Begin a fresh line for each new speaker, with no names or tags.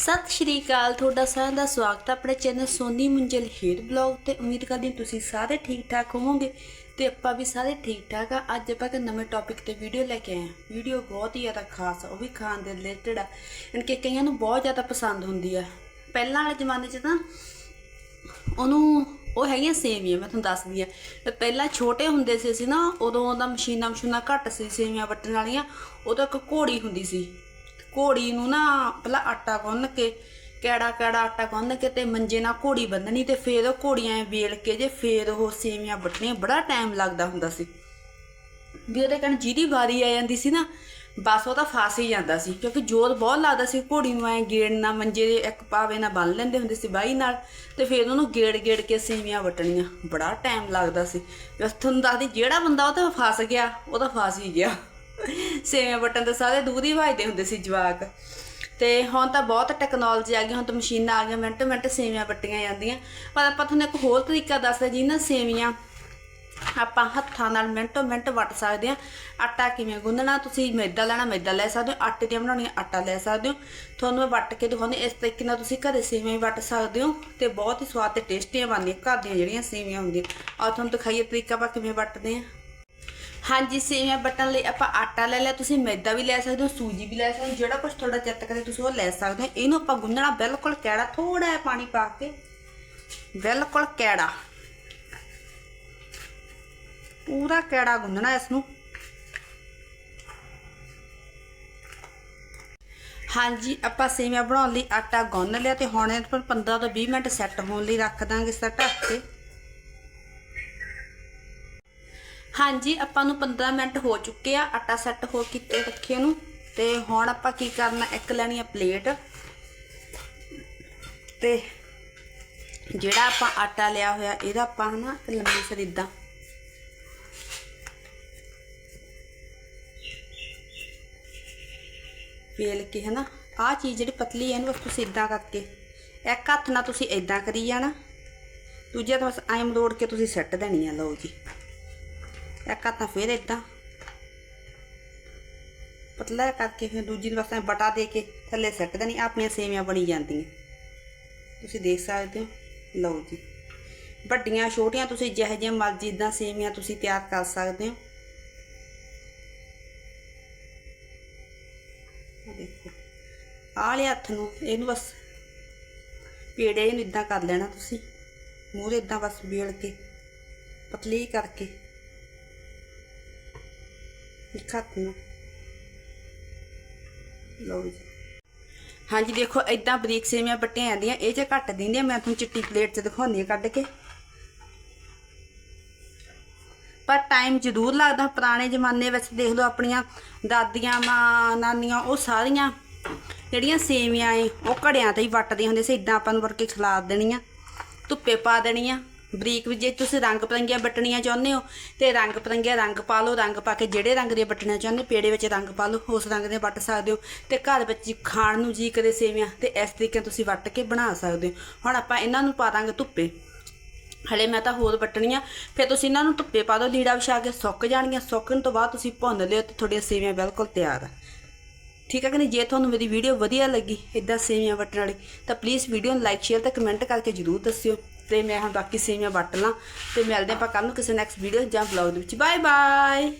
ਸਤਿ ਸ਼੍ਰੀ ਅਕਾਲ, ਤੁਹਾਡਾ ਸਾਰਿਆਂ ਦਾ ਸਵਾਗਤ ਹੈ ਆਪਣੇ channel Soni Munjal hair blog ਤੇ। ਉਮੀਦ ਕਰਦੀ ਹਾਂ ਤੁਸੀਂ ਸਾਰੇ ਠੀਕ ਠਾਕ ਹੋਵੋਗੇ ਤੇ ਆਪਾਂ ਵੀ ਸਾਰੇ ਠੀਕ ਠਾਕ ਆ। ਅੱਜ ਆਪਾਂ ਇੱਕ ਨਵੇਂ ਟੌਪਿਕ ਤੇ ਵੀਡੀਓ ਲੈ ਕੇ ਆਏ ਹਾਂ। ਵੀਡੀਓ ਬਹੁਤ ਹੀ ਜ਼ਿਆਦਾ ਖਾਸ ਆ, ਉਹ ਵੀ ਖਾਣ ਦੇ ਰਿਲੇਟਡ ਆ। ਯਾਨੀ ਕਿ ਕਈਆਂ ਨੂੰ ਬਹੁਤ ਜ਼ਿਆਦਾ ਪਸੰਦ ਹੁੰਦੀ ਆ। ਪਹਿਲਾਂ ਵਾਲੇ ਜ਼ਮਾਨੇ 'ਚ ਤਾਂ ਉਹਨੂੰ ਉਹ ਹੈਗੀਆਂ ਸੇਵੀਆਂ, ਮੈਂ ਤੁਹਾਨੂੰ ਦੱਸਦੀ ਆ ਪਹਿਲਾਂ ਛੋਟੇ ਹੁੰਦੇ ਸੀ ਅਸੀਂ ਨਾ, ਉਦੋਂ ਉਹਦਾ ਮਸ਼ੀਨਾਂ ਮਸ਼ੀਨਾਂ ਘੱਟ ਸੀ, ਸੇਵੀਆਂ ਵੱਟਣ ਵਾਲੀਆਂ। ਉਦੋਂ ਇੱਕ ਘੋੜੀ ਹੁੰਦੀ ਸੀ। ਘੋੜੀ ਨੂੰ ਨਾ ਪਹਿਲਾਂ ਆਟਾ ਗੁੰਨ ਕੇ, ਕੈੜਾ ਕੈੜਾ ਆਟਾ ਗੁੰਨ ਕੇ ਤੇ ਮੰਜੇ ਨਾਲ ਘੋੜੀ ਬੰਨਣੀ ਤੇ ਫੇਰ ਉਹ ਘੋੜੀਆਂ ਐਂ ਵੇਲ ਕੇ ਜੇ ਫੇਰ ਉਹ ਸੇਵੀਆਂ ਵੱਟਣੀਆਂ, ਬੜਾ ਟਾਈਮ ਲੱਗਦਾ ਹੁੰਦਾ ਸੀ। ਵੀ ਉਹਦੇ ਕਣ ਜਿਹਦੀ ਵਾਰੀ ਆ ਜਾਂਦੀ ਸੀ ਨਾ, ਬਸ ਉਹ ਤਾਂ ਫਸ ਹੀ ਜਾਂਦਾ ਸੀ, ਕਿਉਂਕਿ ਜੋਰ ਬਹੁਤ ਲੱਗਦਾ ਸੀ ਘੋੜੀ ਨੂੰ ਐ ਗੇੜਨਾ ਮੰਜੇ ਦੇ ਇੱਕ ਪਾਵੇ ਨਾਲ ਬੰਨ ਲੈਂਦੇ ਹੁੰਦੇ ਸੀ ਬਾਈ ਨਾਲ, ਤੇ ਫਿਰ ਉਹਨੂੰ ਗੇੜ ਗੇੜ ਕੇ ਸੇਵੀਆਂ ਵਟਣੀਆਂ, ਬੜਾ ਟਾਈਮ ਲੱਗਦਾ ਸੀ। ਬਸ ਤੁਹਾਨੂੰ ਦੱਸਦੀ ਜਿਹੜਾ ਬੰਦਾ ਉਹ ਤਾਂ ਫਸ ਗਿਆ, ਉਹ ਤਾਂ ਫਸ ਹੀ ਗਿਆ। ਸੇਵੀਆਂ ਵਟਣ ਦੇ ਸਾਰੇ ਦੂਰ ਹੀ ਭਜਦੇ ਹੁੰਦੇ ਸੀ ਜਵਾਕ। ਤੇ ਹੁਣ ਤਾਂ ਬਹੁਤ ਟੈਕਨੋਲੋਜੀ ਆ ਗਈ, ਹੁਣ ਤਾਂ ਮਸ਼ੀਨਾਂ ਆ ਗਈਆਂ, ਮਿੰਟੋ ਮਿੰਟ ਸੇਵੀਆਂ ਵੱਟੀਆਂ ਜਾਂਦੀਆਂ। ਪਰ ਆਪਾਂ ਤੁਹਾਨੂੰ ਇੱਕ ਹੋਰ ਤਰੀਕਾ ਦੱਸਦੇ ਜੀ ਨਾ ਸੇਵੀਆਂ ਆਪਾਂ ਹੱਥਾਂ ਨਾਲ ਮਿੰਟੋ ਮਿੰਟ ਵੱਟ ਸਕਦੇ ਆ ਆਟਾ ਕਿਵੇਂ ਗੁੰਨਣਾ, ਤੁਸੀਂ ਮੈਦਾ ਲੈਣਾ, ਮੈਦਾ ਲੈ ਸਕਦੇ ਹੋ। ਆਟੇ ਦੀਆਂ ਬਣਾਉਣੀਆਂ, ਆਟਾ ਲੈ ਸਕਦੇ ਹੋ। ਤੁਹਾਨੂੰ ਮੈਂ ਵੱਟ ਕੇ ਦਿਖਾਉਂਦੀ ਇਸ ਤਰੀਕੇ ਨਾਲ ਤੁਸੀਂ ਘਰੇ ਸੇਵੀਆਂ ਵੀ ਵੱਟ ਸਕਦੇ ਹੋ ਤੇ ਬਹੁਤ ਹੀ ਸਵਾਦ ਤੇ ਟੇਸਟੀਆਂ ਬਣਦੀਆਂ, ਘਰ ਦੀਆਂ ਜਿਹੜੀਆਂ ਸੇਵੀਆਂ ਹੁੰਦੀਆਂ। ਆ ਤੁਹਾਨੂੰ ਦਿਖਾਈਏ ਤਰੀਕਾ ਆਪਾਂ ਕਿਵੇਂ ਵੱਟਦੇ ਆ ਹਾਂਜੀ ਸੇਵੀਆਂ ਵੱਟਣ ਲਈ ਆਪਾਂ ਆਟਾ ਲੈ ਲਿਆ, ਤੁਸੀਂ ਮੈਦਾ ਵੀ ਲੈ ਸਕਦੇ ਹੋ, ਸੂਜੀ ਵੀ ਲੈ ਸਕਦੇ ਹੋ, ਜਿਹੜਾ ਕੁਝ ਤੁਹਾਡਾ ਚਿੱਤ ਕਰੇ ਤੁਸੀਂ ਉਹ ਲੈ ਸਕਦੇ ਹੋ। ਇਹਨੂੰ ਆਪਾਂ ਗੁੰਨਣਾ ਬਿਲਕੁਲ ਕੈੜਾ ਥੋੜਾ ਜਿਹਾ ਪਾਣੀ ਪਾ ਕੇ, ਬਿਲਕੁਲ ਕੈੜਾ। ਪੂਰਾ ਕੈੜਾ ਗੁੰਨਣਾ ਇਸ ਨੂੰ ਹਾਂਜੀ, ਆਪਾਂ ਸੇਵੀਆਂ ਬਣਾਉਣ ਲਈ ਆਟਾ ਗੁੰਨ ਲਿਆ ਤੇ ਹੁਣ ਇਹ ਪਰ 15 ਤੋਂ 20 ਮਿੰਟ ਸੈੱਟ ਹੋਣ ਲਈ ਰੱਖ ਦਾਂਗੇ, ਇਸ ਦਾ ਢੱਕ ਕੇ। ਹਾਂਜੀ, ਆਪਾਂ ਨੂੰ 15 ਮਿੰਟ ਹੋ ਚੁੱਕੇ ਆ, ਆਟਾ ਸੈੱਟ ਹੋ ਕੀਤੇ ਰੱਖੇ ਨੂੰ। ਤੇ ਹੁਣ ਆਪਾਂ ਕੀ ਕਰਨਾ, ਇੱਕ ਲੈਣੀ ਆ ਪਲੇਟ ਤੇ ਜਿਹੜਾ ਆਪਾਂ ਆਟਾ ਲਿਆ ਹੋਇਆ, ਇਹਦਾ ਆਪਾਂ ਹਨਾ ਇੱਕ ਲੰਮੀ ਸਰ ਇਦਾਂ ਵੇਲ ਕੇ ਹਨਾ, ਆਹ ਚੀਜ਼ ਜਿਹੜੀ ਪਤਲੀ ਹੈ ਇਹਨੂੰ ਬਸ ਤੁਸੀਂ ਇਦਾਂ ਕਰਕੇ। ਇੱਕ ਹੱਥ ਨਾਲ ਤੁਸੀਂ ਇਦਾਂ ਕਰੀ ਜਾਣਾ। ਦੂਜੇ ਹੱਥ ਬਸ ਐਂ ਮਰੋੜ ਕੇ ਤੁਸੀਂ ਸੱਟ ਦੇਣੀ ਆ, ਲਓ ਜੀ। ਇੱਕ ਹੱਥ ਨਾਲ ਫੇਰ ਇਦਾਂ ਪਤਲਾ ਕਰਕੇ ਫਿਰ ਦੂਜੀ ਨੂੰ ਬਸ ਬਟਾ ਦੇ ਕੇ ਥੱਲੇ ਸੱਟ ਦੇਣੀ, ਆਪਣੀਆਂ ਸੇਵੀਆਂ ਬਣੀ ਜਾਂਦੀਆਂ। ਤੁਸੀਂ ਦੇਖ ਸਕਦੇ ਹੋ। ਲਓ ਜੀ। ਵੱਡੀਆਂ, ਛੋਟੀਆਂ, ਤੁਸੀਂ ਜਿਹੋ ਜਿਹੀਆਂ ਮਰਜ਼ੀ ਇਦਾਂ ਸੇਵੀਆਂ ਤੁਸੀਂ ਤਿਆਰ ਕਰ ਸਕਦੇ ਹੋ। ਦੇਖੋ। ਆਹ ਹੱਥ ਨੂੰ ਇਹਨੂੰ ਬਸ ਪੇੜੇ ਨੂੰ ਇਦਾਂ ਕਰ ਲੈਣਾ ਤੁਸੀਂ। ਮੂੰਹ ਦੇ ਇਦਾਂ ਬਸ ਬੇਲ ਕੇ, ਪਤਲੀ ਕਰਕੇ। ਇੱਕ ਲਓ ਜੀ। ਹਾਂਜੀ, ਦੇਖੋ ਇਦਾਂ ਬਰੀਕ ਸੇਵੀਆਂ ਪੱਟੀਆਂ ਜਾਂਦੀਆਂ ਇਹ 'ਚ ਘੱਟ ਦਿੰਦੀਆਂ, ਮੈਂ ਤੁਹਾਨੂੰ ਚਿੱਟੀ ਪਲੇਟ 'ਚ ਦਿਖਾਉਂਦੀ ਹਾਂ ਕੱਢ ਕੇ। ਪਰ ਟਾਈਮ ਜ਼ਰੂਰ ਲੱਗਦਾ, ਪੁਰਾਣੇ ਜ਼ਮਾਨੇ ਵਿੱਚ ਦੇਖ ਲਓ ਆਪਣੀਆਂ ਦਾਦੀਆਂ, ਮਾਂ, ਨਾਨੀਆਂ, ਉਹ ਸਾਰੀਆਂ ਜਿਹੜੀਆਂ ਸੇਵੀਆਂ ਏ, ਉਹ ਘੜਿਆਂ ਤੇ ਹੀ ਵੱਟਦੇ ਹੁੰਦੇ ਸੀ ਇਦਾਂ ਆਪਾਂ ਨੂੰ ਵਰਕੇ ਖਿਲਾ ਦੇਣੀਆਂ, ਧੁੱਪੇ ਪਾ ਦੇਣੀਆਂ। ਬਰੀਕ ਵੀ ਜੇ ਤੁਸੀਂ ਰੰਗ ਪਰੰਗੀਆਂ ਬਟਣੀਆਂ ਚਾਹੁੰਦੇ ਹੋ ਤੇ ਰੰਗ ਪਰੰਗੀਆਂ ਰੰਗ ਪਾ ਲਓ, ਰੰਗ ਪਾ ਕੇ ਜਿਹੜੇ ਰੰਗ ਦੀਆਂ ਬਟਣੀਆਂ ਚਾਹੁੰਦੇ ਪੇੜੇ ਵਿੱਚ ਰੰਗ ਪਾ ਲਓ, ਉਸ ਰੰਗ ਦੇ ਵੱਟ ਸਕਦੇ ਹੋ ਤੇ ਘਰ ਵਿੱਚ ਜੀ ਖਾਣ ਨੂੰ ਜੀ ਕਰੇ ਸੇਵੀਆਂ ਤੇ ਇਸ ਤਰੀਕੇ ਤੁਸੀਂ ਵੱਟ ਕੇ ਬਣਾ ਸਕਦੇ ਹੋ। ਹੁਣ ਆਪਾਂ ਇਹਨਾਂ ਨੂੰ ਪਾ ਦਾਂਗੇ ਧੁੱਪੇ। ਹਲੇ ਮੈਂ ਤਾਂ ਹੋਰ ਵੱਟਣੀਆਂ, ਫਿਰ ਤੁਸੀਂ ਇਹਨਾਂ ਨੂੰ ਧੁੱਪੇ ਪਾ ਦਿਓ, ਲੀੜਾ ਵਿਛਾ ਕੇ ਸੁੱਕ ਜਾਣਗੀਆਂ, ਸੁੱਕਣ ਤੋਂ ਬਾਅਦ ਤੁਸੀਂ ਭੁੰਨ ਲਿਓ ਤੇ ਤੁਹਾਡੀਆਂ ਸੇਵੀਆਂ ਬਿਲਕੁਲ ਤਿਆਰ ਆ। ਠੀਕ ਹੈ ਕਿ ਨਹੀਂ? ਜੇ ਤੁਹਾਨੂੰ ਮੇਰੀ ਵੀਡੀਓ ਵਧੀਆ ਲੱਗੀ ਇਦਾਂ ਸੇਵੀਆਂ ਵੱਟਣ ਵਾਲੀ, ਤਾਂ ਪਲੀਜ਼ ਵੀਡੀਓ ਨੂੰ ਲਾਈਕ ਸ਼ੇਅਰ ਤੇ ਕਮੈਂਟ ਕਰਕੇ ਜਰੂਰ ਦੱਸਿਓ। ਤੇ ਮੈਂ ਹੁਣ ਬਾਕੀ ਸੇਵੀਆਂ ਵੱਟ ਲਾਂ ਤੇ ਮਿਲਦੇ ਆਪਾਂ ਕੱਲ ਨੂੰ ਕਿਸੇ ਨੈਕਸਟ ਵੀਡੀਓ ਜਾਂ ਵਲੌਗ ਦੇ ਵਿੱਚ। Bye bye